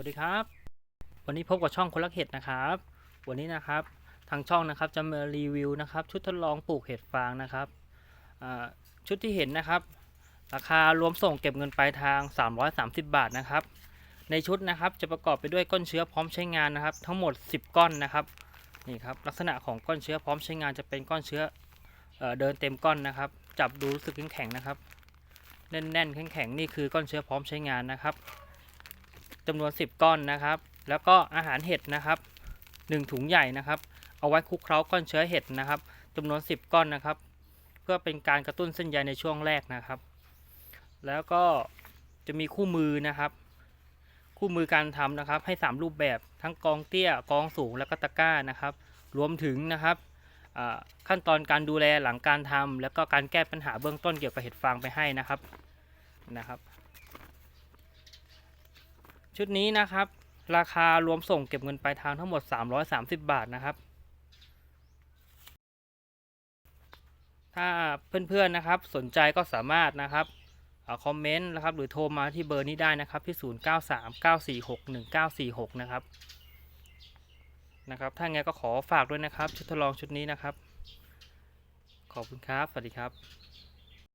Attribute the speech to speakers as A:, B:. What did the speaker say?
A: วัสดีครับ วันนี้พบกับช่องคนรักเห็ดนะครับ วันนี้นะครับทางช่องนะครับจะมารีวิวนะครับ ชุดทดลองปลูกเห็ดฟางนะครับชุดที่เห็นนะครับ ราคารวมส่งเก็บเงินปลายทาง 330 บาทนะครับ ในชุดนะครับจะประกอบไปด้วยก้อนเชื้อพร้อมใช้งานนะครับ ทั้งหมด 10 ก้อนนะครับนี่ครับลักษณะของก้อนเชื้อพร้อมใช้งานจะเป็นก้อนเชื้อเออเดินเต็มก้อนนะครับ จับดูรู้สึกแข็งๆนะครับแน่นๆแข็งๆนี่คือก้อนเชื้อพร้อมใช้งานนะครับ จำนวน 10 ก้อนนะครับ แล้วก็อาหารเห็ดนะครับ 1 ถุงใหญ่นะครับ เอาไว้คลุกเคล้าก้อนเชื้อเห็ดนะครับจำนวน 10 ก้อนนะครับ เพื่อเป็นการกระตุ้นเส้นใยในช่วงแรกนะครับ แล้วก็จะมีคู่มือนะครับ คู่มือการทำนะครับให้ 3 รูปแบบทั้งกองเตี้ยกองสูงและก็ตะกร้านะครับ รวมถึงนะครับขั้นตอนการดูแลหลังการทำแล้วก็การแก้ปัญหาเบื้องต้นเกี่ยวกับเห็ดฟางไปให้นะครับนะครับ ชุดนี้นะครับ ราคารวมส่งเก็บเงินปลายทางทั้งหมด 330 บาทนะครับ ถ้าเพื่อนๆนะครับสนใจก็สามารถนะครับอคอมเมนต์นะครับหรือโทรมาที่เบอร์นี้ได้นะครับที่ 0939461946 นะครับนะครับถ้าไงก็ขอฝากด้วยนะครับ ชุดทดลองชุดนี้นะครับ ขอบคุณครับ สวัสดีครับ